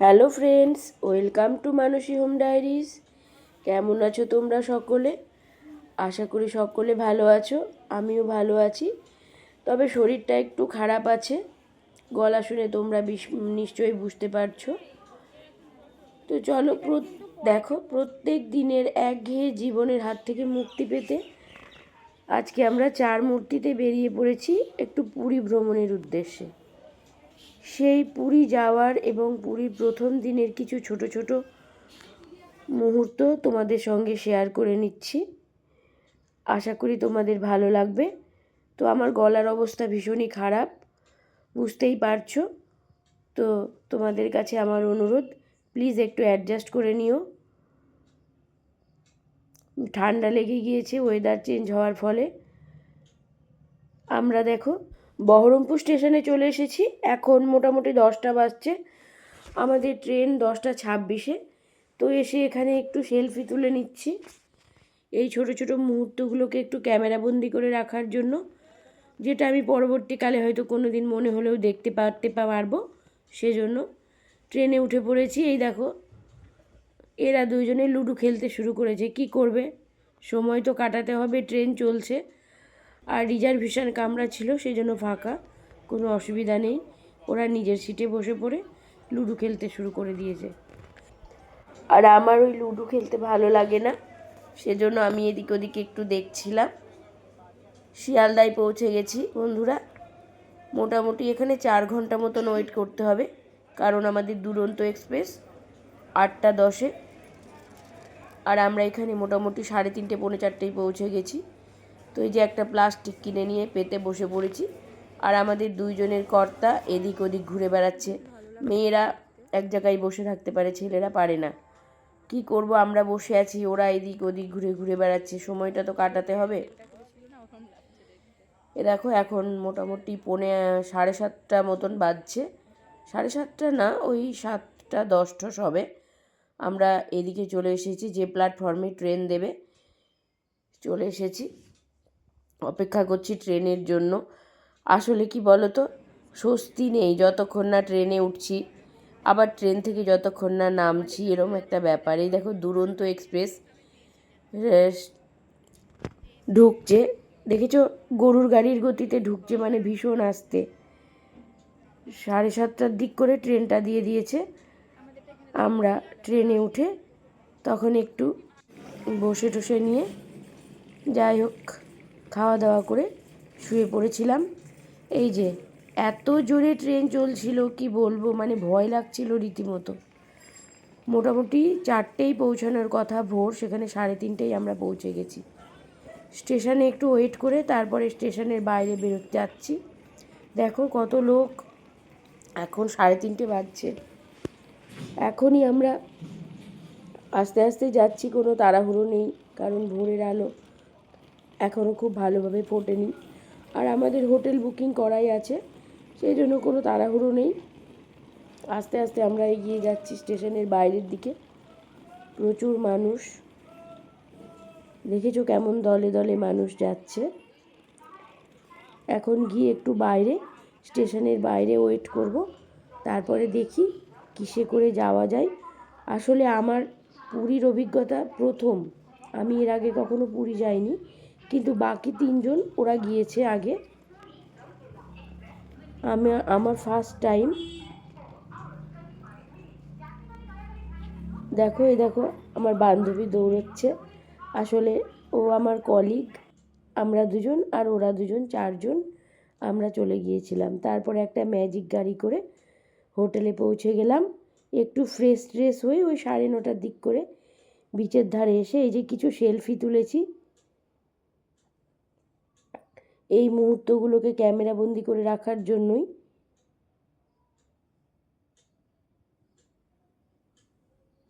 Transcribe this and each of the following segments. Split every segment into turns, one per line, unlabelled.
Hello friends, welcome to Manasi home diaries. কেমন আছো তোমরা সকলে? আশা করি সকলে ভালো আছো, আমিও ভালো আছি। তবে শরীরটা একটু খারাপ আছে গলা শুনে তোমরা নিশ্চয়ই বুঝতে পারছ। তো চলো দেখো, প্রত্যেক দিনের একঘেয়ে জীবনের হাত থেকে মুক্তি পেতে আজকে আমরা চার মূর্তিতে বেরিয়ে পড়েছি একটু পুরী ভ্রমণের উদ্দেশ্যে। সেই পুরী যাওয়ার এবং পুরীর প্রথম দিনের কিছু ছোট ছোট মুহূর্ত তোমাদের সঙ্গে শেয়ার করে নিচ্ছি। আশা করি তোমাদের ভালো লাগবে। তো আমার গলার অবস্থা ভীষণই খারাপ। বুঝতেই পারছ? তো তোমাদের কাছে আমার অনুরোধ প্লিজ একটু অ্যাডজাস্ট করে নিও। ঠান্ডা লেগে গিয়েছে ওয়েদার চেঞ্জ হওয়ার ফলে। আমরা দেখো, বহরমপুর স্টেশনে চলে এসেছি। এখন মোটামুটি দশটা বাজছে। আমাদের ট্রেন দশটা ছাব্বিশে। তো এসে এখানে একটু সেলফি তুলে নিচ্ছি। এই ছোট ছোট মুহূর্তগুলোকে একটু ক্যামেরাবন্দি করে রাখার জন্য। যেটা আমি পরবর্তীকালে হয়তো কোনো দিন মনে হলেও দেখতে পারতে পারব, সেজন্য ট্রেনে উঠে পড়েছি। এই দেখো, এরা দুইজনে লুডো খেলতে শুরু করেছে। কি করবে? সময় তো কাটাতে হবে, ট্রেন চলছে। আর রিজার্ভেশন কামরা ছিল সেই জন্য ফাঁকা, কোনো অসুবিধা নেই। ওরা নিজের সিটে বসে পড়ে লুডো খেলতে শুরু করে দিয়েছে। আর আমার ওই লুডো খেলতে ভালো লাগে না, সেজন্য আমি এদিক ওদিকে একটু দেখছিলাম। শিয়ালদায় পৌঁছে গেছি। বন্ধুরা, মোটামুটি এখানে চার ঘণ্টা মতন ওয়েট করতে হবে। কারণ আমাদের দুরন্ত এক্সপ্রেস আটটা দশে। আর আমরা এখানে মোটামুটি সাড়ে তিনটে, পৌনে চারটেই পৌঁছে গেছি। তো এই যে একটা প্লাস্টিক কিনে নিয়ে পেতে বসে পড়েছি। আর আমাদের দুইজনের কর্তা এদিক ওদিক ঘুরে বেড়াচ্ছে। মেয়েরা এক জায়গায় বসে থাকতে পারে, ছেলেরা পারে না। কি করব, আমরা বসে আছি, ওরা এদিক ওদিক ঘুরে ঘুরে বেড়াচ্ছে। সময়টা তো কাটাতে হবে। এ দেখো এখন মোটামুটি পৌনে সাড়ে সাতটা মতন বাজছে। সাড়ে সাতটা না, ওই সাতটা দশটা সবে আমরা এদিকে চলে এসেছি, যে প্ল্যাটফর্মে ট্রেন দেবে। চলে এসেছি, অপেক্ষা করছি ট্রেনের জন্য। আসলে কি বলো তো স্বস্তি নেই যতক্ষণ না ট্রেনে উঠছি। আবার ট্রেন থেকে যতক্ষণ না নামছি, এরম একটা ব্যাপার। এই দেখো দুরন্ত এক্সপ্রেস রেস- ঢুকছে। দেখেছ, গরুর গাড়ির গতিতে ঢুকছে মানে ভীষণ আসতে। সাড়ে সাতটার দিক করে ট্রেনটা দিয়ে দিয়েছে। আমরা ট্রেনে উঠে তখন একটু বসে টসে নিয়ে যাই হোক খাওয়া দাওয়া করে শুয়ে পড়েছিলাম। এই যে, এত জোরে ট্রেন চলছিল, কি বলব মানে ভয় লাগছিল রীতিমতো। মোটামুটি চারটেই পৌঁছানোর কথা, ভোর, সেখানে সাড়ে তিনটেই আমরা পৌঁছে গেছি। স্টেশনে একটু ওয়েট করে তারপরে স্টেশনের বাইরে বেরোতে যাচ্ছি। দেখো কত লোক। এখন সাড়ে তিনটে বাজছে। এখনই আমরা আস্তে আস্তে যাচ্ছি, কোনো তাড়াহুড়ো নেই, কারণ ভোরের আলো এখনও খুব ভালোভাবে ফোটেনি। আর আমাদের হোটেল বুকিং করাই আছে, সেই জন্য কোনো তাড়াহুড়ো নেই। আস্তে আস্তে আমরা এগিয়ে যাচ্ছি স্টেশনের বাইরের দিকে। প্রচুর মানুষ। দেখেছ কেমন দলে দলে মানুষ যাচ্ছে? এখন গিয়ে একটু বাইরে, স্টেশনের বাইরে ওয়েট করব। তারপরে দেখি কিসে করে যাওয়া যায়। আসলে আমার পুরীর অভিজ্ঞতা প্রথম। আমি এর আগে কখনো পুরী যাইনি, কিন্তু বাকি তিনজন ওরা গিয়েছে আগে। আমি, আমার ফার্স্ট টাইম দেখো, এই দেখো, আমার বান্ধবী দৌড়চ্ছে। আসলে ও আমার কলিগ আমরা দুজন আর ওরা দুজন চারজন আমরা চলে গিয়েছিলাম। তারপরে একটা ম্যাজিক গাড়ি করে হোটেলে পৌঁছে গেলাম। একটু ফ্রেশ ট্রেশ হয়ে ওই সাড়ে নটার দিক করে বিচের ধারে এসে এই যে কিছু সেলফি তুলেছি। এই মুহূর্তগুলোকে ক্যামেরাবন্দি করে রাখার জন্যই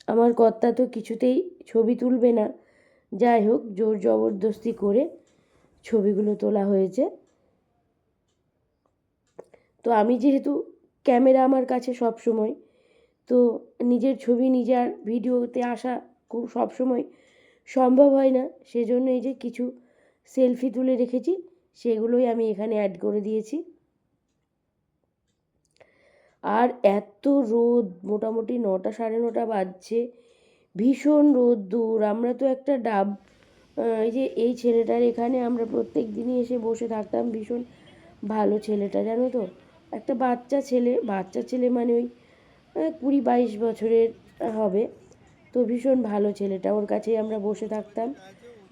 আমার কর্তা তো কিছুতেই ছবি তুলবে না। যাই হোক, জোর জবরদস্তি করে ছবিগুলো তোলা হয়েছে। তো আমি যেহেতু ক্যামেরা আমার কাছে সব সময় তো নিজের ছবি নিজের ভিডিওতে আসা খুব সব সময় সম্ভব হয় না। সেজন্য এই যে কিছু সেলফি তুলে রেখেছি, সেগুলোই আমি এখানে অ্যাড করে দিয়েছি। আর এত রোদ, মোটামুটি নটা সাড়ে নটা বাজছে। ভীষণ রোদ দূর আমরা তো একটা ডাব এই যে এই ছেলেটার এখানে আমরা প্রত্যেক দিনই এসে বসে থাকতাম, ভীষণ ভালো ছেলেটা, জানো তো? একটা বাচ্চা ছেলে বাচ্চা ছেলে মানে ওই কুড়ি বাইশ বছরের হবে, তো ভীষণ ভালো ছেলেটা। ওর কাছেই আমরা বসে থাকতাম,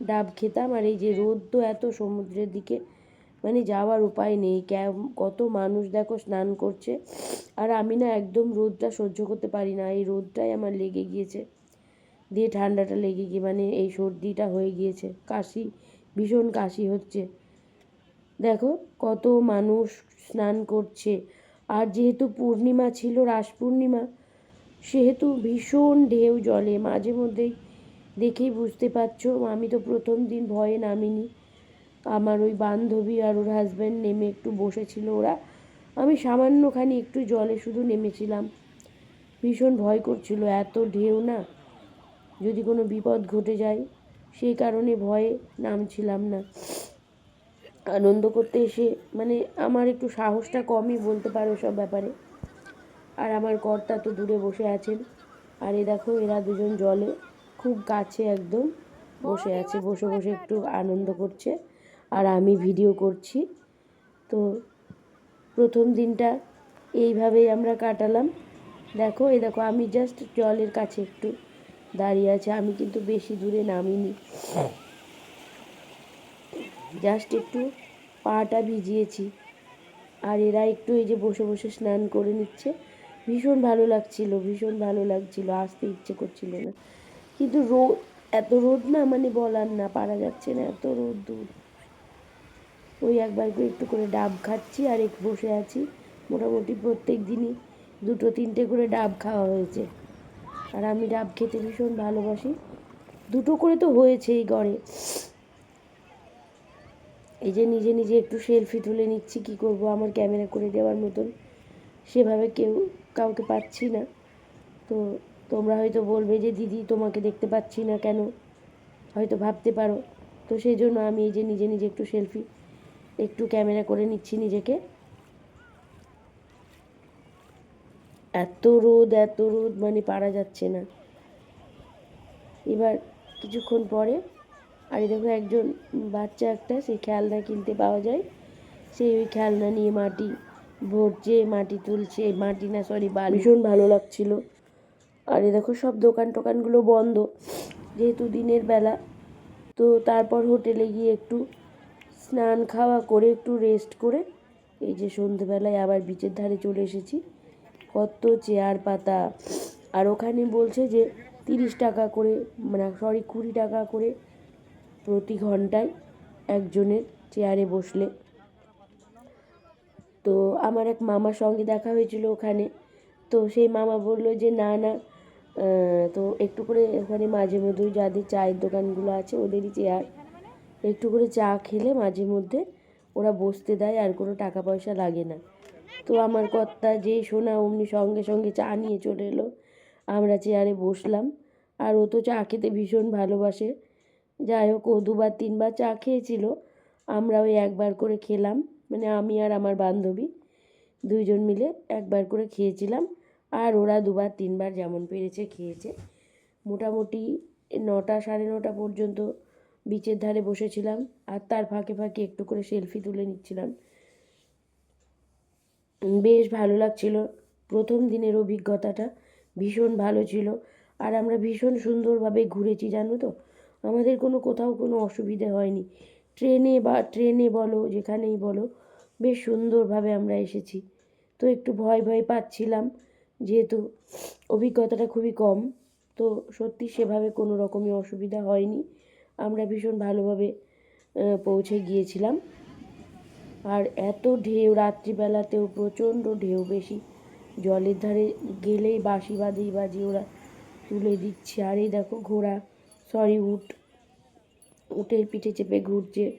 ডাব খেতাম, আর এই যে রোদ তো এত সমুদ্রের দিকে মানে যাওয়ার উপায় নেই। কত মানুষ দেখো স্নান করছে, আর আমি না একদম রোদটা সহ্য করতে পারি না। এই রোদটাই আমার লেগে গিয়েছে। দিয়ে ঠান্ডাটা লেগে গিয়ে মানে এই সর্দিটা হয়ে গিয়েছে। কাশি, ভীষণ কাশি হচ্ছে। দেখো কত মানুষ স্নান করছে। আর যেহেতু পূর্ণিমা ছিল, রাস পূর্ণিমা, সেহেতু ভীষণ ঢেউ জলে। মাঝে মধ্যেই দেখেই বুঝতে পারছ, আমি তো প্রথম দিন ভয়ে নামিনি। আমার ওই বান্ধবী আর ওর হাজব্যান্ড নেমে একটু বসেছিল ওরা। আমি সামান্যখানি একটু জলে শুধু নেমেছিলাম। ভীষণ ভয় করছিল, এত ঢেউ না। যদি কোনো বিপদ ঘটে যায়, সেই কারণে ভয়ে নামছিলাম না। আনন্দ করতে এসে মানে আমার একটু সাহসটা কমই বলতে পারো সব ব্যাপারে। আর আমার কর্তা তো দূরে বসে আছেন। আর এ দেখো, এরা দুজন জলে খুব কাছে একদম বসে আছে, বসে বসে একটু আনন্দ করছে। আর আমি ভিডিও করছি। তো প্রথম দিনটা এইভাবেই আমরা কাটালাম। দেখো এই দেখো, আমি জাস্ট জলের কাছে একটু দাঁড়িয়ে আছে, আমি কিন্তু বেশি দূরে নামিনি। জাস্ট একটু পাটা ভিজিয়েছি। আর এরা একটু এই যে বসে বসে স্নান করে নিচ্ছে। ভীষণ ভালো লাগছিল, ভীষণ ভালো লাগছিল, আসতে ইচ্ছে করছিল না। কিন্তু রোদ এত রোদ না মানে বলার না, পারা যাচ্ছে না, এত রোদ দূর। ওই একবার করে একটু করে ডাব খাচ্ছি আর এক বসে আছি। মোটামুটি প্রত্যেক দিনই দুটো তিনটে করে ডাব খাওয়া হয়েছে। আর আমি ডাব খেতে ভীষণ ভালোবাসি। দুটো করে তো হয়েছে এই গড়ে। এই যে নিজে নিজে একটু সেলফি তুলে নিচ্ছি, কি করব? আমার ক্যামেরা করে দেওয়ার মতন। সেভাবে কেউ কাউকে পাচ্ছি না। তো তোমরা হয়তো বলবে যে, দিদি, তোমাকে দেখতে পাচ্ছি না কেন? হয়তো ভাবতে পারো। তো সেই জন্য আমি এই যে নিজে নিজে একটু সেলফি একটু ক্যামেরা করে নিচ্ছি নিজেকে। এত রোদ এত রোদ মানে পারা যাচ্ছে না। এবার কিছুক্ষণ পরে আর দেখো একজন বাচ্চা একটা সেই খেলনা কিনতে পাওয়া যায়। সেই ওই খেলনা নিয়ে মাটি ভরছে মাটি তুলছে মাটি না সরি বালি। ভীষণ ভালো লাগছিল। আর এই দেখো সব দোকান টোকানগুলো বন্ধ যেহেতু দিনের বেলা। তো তারপর হোটেলে গিয়ে একটু স্নান খাওয়া করে একটু রেস্ট করে এই যে সন্ধেবেলায় আবার বিচের ধারে চলে এসেছি। কত চেয়ার পাতা। আর ওখানে বলছে যে, তিরিশ টাকা করে মানে সরি কুড়ি টাকা করে প্রতি ঘন্টায় একজনের চেয়ারে বসলে। তো আমার এক মামার সঙ্গে দেখা হয়েছিল ওখানে। তো সেই মামা বলল যে, না না তো একটু করে ওখানে মাঝে মধ্যেই যাদের চায়ের দোকানগুলো আছে, ওদেরই চেয়ার। একটু করে চা খেলে মাঝে মধ্যে ওরা বসতে দেয় আর কোনো টাকা পয়সা লাগে না। তো আমার কর্তা যেই শোনা অমনি সঙ্গে সঙ্গে চা নিয়ে চলে এলো। আমরা চেয়ারে বসলাম। আর ও তো চা খেতে ভীষণ ভালোবাসে। যাই হোক, ও দুবার তিনবার চা খেয়েছিল। আমরা ওই একবার করে খেলাম। মানে আমি আর আমার বান্ধবী দুইজন মিলে একবার করে খেয়েছিলাম। আর ওরা দুবার তিনবার যেমন পেরেছে খেয়েছে। মোটামুটি নটা সাড়ে নটা পর্যন্ত বিচের ধারে বসেছিলাম। আর তার ফাঁকে ফাঁকে একটু করে সেলফি তুলে নিচ্ছিলাম। বেশ ভালো লাগছিল। প্রথম দিনের অভিজ্ঞতাটা ভীষণ ভালো ছিল। আর আমরা ভীষণ সুন্দরভাবে ঘুরেছি, জানো তো? আমাদের কোনো কোথাও কোনো অসুবিধে হয়নি। ট্রেনে বা ট্রেনে বলো, যেখানেই বলো, বেশ সুন্দরভাবে আমরা এসেছি। তো একটু ভয় ভয় পাচ্ছিলাম, যেহেতু অভিজ্ঞতাটা খুবই কম। তো সত্যি সেভাবে কোনো রকমই অসুবিধা হয়নি। আমরা ভীষণ ভালোভাবে পৌঁছে গিয়েছিলাম। আর এত ঢেউ রাত্রিবেলাতেও প্রচণ্ড ঢেউ বেশি। জলের ধারে গেলেই বাঁশি বাঁধেই বাজি ওরা তুলে দিচ্ছে। আর এই দেখো ঘোড়া, সরি, উট, উটের পিঠে চেপে ঘুরছে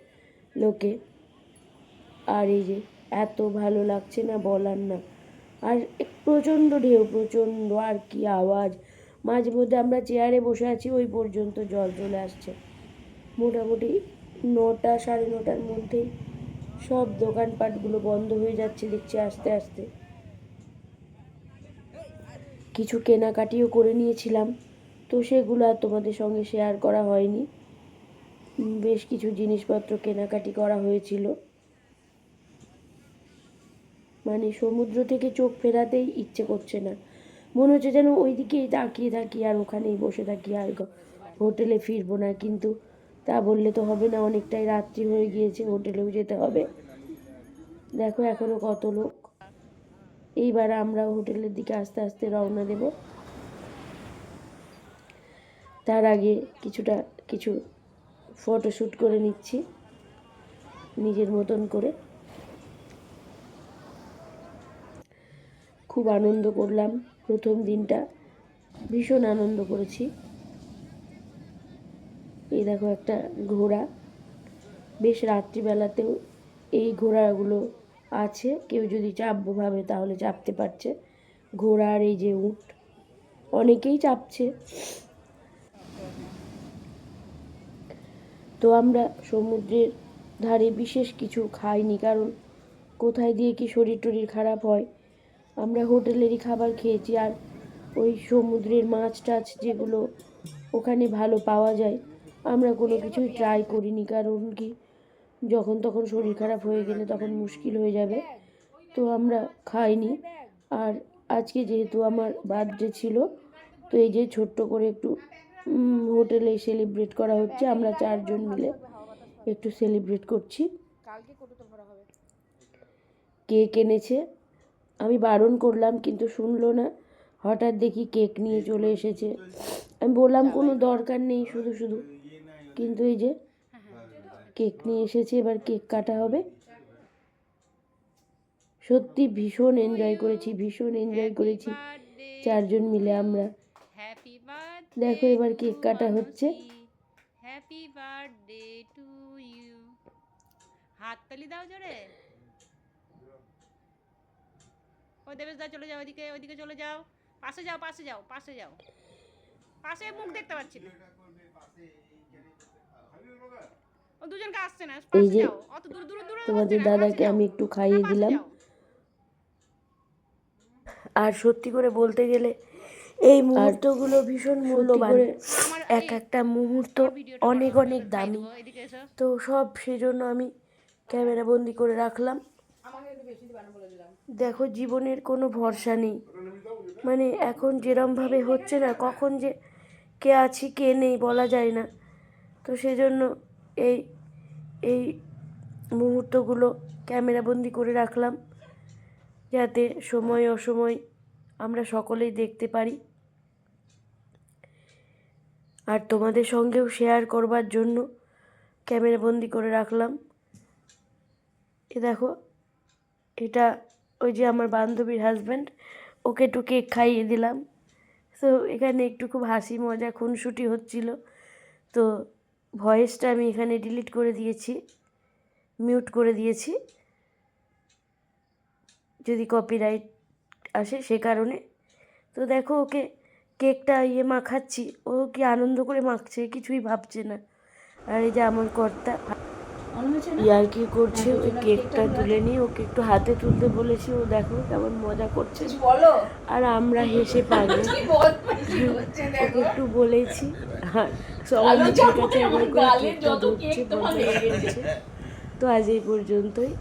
লোকে। আর এই যে, এত ভালো লাগছে না বলার না। আর প্রচণ্ড ঢেউ, প্রচণ্ড, আর কি আওয়াজ। মাঝে মধ্যে আমরা চেয়ারে বসে আছি, ওই পর্যন্ত জল চলে আসছে। মোটামুটি নটা, সাড়ে নটার মধ্যেই সব দোকানপাটগুলো বন্ধ হয়ে যাচ্ছে দেখছি আস্তে আস্তে। কিছু কেনাকাটিও করে নিয়েছিলাম, তো সেগুলো আর তোমাদের সঙ্গে শেয়ার করা হয়নি। বেশ কিছু জিনিসপত্র কেনাকাটি করা হয়েছিল। মানে সমুদ্র থেকে চোখ ফেরাতেই ইচ্ছে করছে না। মনে হচ্ছে যেন ওইদিকেই তাকিয়ে থাকি আর ওখানেই বসে থাকি আর হোটেলে ফিরবো না, কিন্তু তা বললে তো হবে না, অনেকটাই রাত্রি হয়ে গিয়েছে, হোটেলেও যেতে হবে। দেখো এখনও কত লোক। এইবার আমরা হোটেলের দিকে আস্তে আস্তে রওনা দেব। তার আগে কিছুটা, কিছু ফটোশ্যুট করে নিচ্ছি, নিজের মতন করে। খুব আনন্দ করলাম, প্রথম দিনটা ভীষণ আনন্দ করেছি। এই দেখো একটা ঘোড়া। বেশ রাত্রিবেলাতেও এই ঘোড়াগুলো আছে। কেউ যদি চাপবো ভাবে তাহলে চাপতে পারছে। ঘোড়ার এই যে উট, অনেকেই চাপছে। তো আমরা সমুদ্রের ধারে বিশেষ কিছু খাইনি, কারণ কোথায় দিয়ে কি শরীর টরীর খারাপ হয়। আমরা হোটেলেরই খাবার খেয়েছি, আর ওই সমুদ্রের মাছ টাছ যেগুলো ওখানে ভালো পাওয়া যায় আমরা কোনো কিছুই ট্রাই করিনি, কারণ কি যখন তখন শরীর খারাপ হয়ে গেলে তখন মুশকিল হয়ে যাবে। তো আমরা খাইনি। আর আজকে যেহেতু আমার বার্থডে ছিল, তো এই যে ছোট্ট করে একটু হোটেলে সেলিব্রেট করা হচ্ছে। আমরা চারজন মিলে একটু সেলিব্রেট করছি। কেক এনেছে। আমি বারণ করলাম, কিন্তু শুনলো না। হঠাৎ দেখি কেক নিয়ে চলে এসেছে। আমি বললাম, কোনো দরকার নেই, শুধু শুধু কিন্তু এই যে কেক নিয়ে এসেছে, এবার কেক কাটা হবে। সত্যি ভীষণ এনজয় করেছি, ভীষণ এনজয় করেছি। চারজন মিলে আমরা। দেখো এবার কেক কাটা হচ্ছে।
হ্যাপি বার্থডে টু ইউ হাততালি দাও জোরে। ও দেবেশ দা চলে যাও ওইদিকে ওইদিকে চলে যাও। পাশে যাও পাশে যাও পাশে যাও। পাশে মুখ দেখতে পাচ্ছি না ও দুজনকে আসছে না
এই যে
যাও। অত দূর দূর দূর
তোমাদের দাদাকে আমি একটু খাইয়ে দিলাম। আর সত্যি করে বলতে গেলে এই মুহূর্তগুলো ভীষণ মূল্যবান। এক একটা মুহূর্ত অনেক অনেক দামি। তো সব সেজন্য আমি ক্যামেরা বন্দি করে রাখলাম। দেখো জীবনের কোনো ভরসা নেই। মানে এখন যেরমভাবে হচ্ছে না কখন যে কে আছি কে নেই বলা যায় না। তো সেই জন্য এই এই মুহূর্তগুলো ক্যামেরাবন্দি করে রাখলাম যাতে সময় অসময় আমরা সকলেই দেখতে পারি। আর তোমাদের সঙ্গেও শেয়ার করবার জন্য ক্যামেরাবন্দি করে রাখলাম। এ দেখো, এটা ওই যে আমার বান্ধবীর হাজব্যান্ড ওকে একটু কেক খাইয়ে দিলাম। তো এখানে একটু খুব হাসি মজা খুনসুটি হচ্ছিল। তো ভয়েসটা আমি এখানে ডিলিট করে দিয়েছি মিউট করে দিয়েছি। যদি কপিরাইট আসে সে কারণে। তো দেখো ওকে কেকটা ইয়ে মাখাচ্ছি, ও কি আনন্দ করে মাখছে, কিছুই ভাবছে না। আর এই যে আমার কর্তা ইয়ার কি করছে? ওই কেকটা তুলে নিয়ে ওকে একটু হাতে তুলতে বলেছি ও দেখো কেমন মজা করছে। আর আমরা হেসে পারব ওকে একটু বলেছি হ্যাঁ সবাই মুখের কাছে একবার করে কেকটা ধরছে তো আজ এই পর্যন্তই।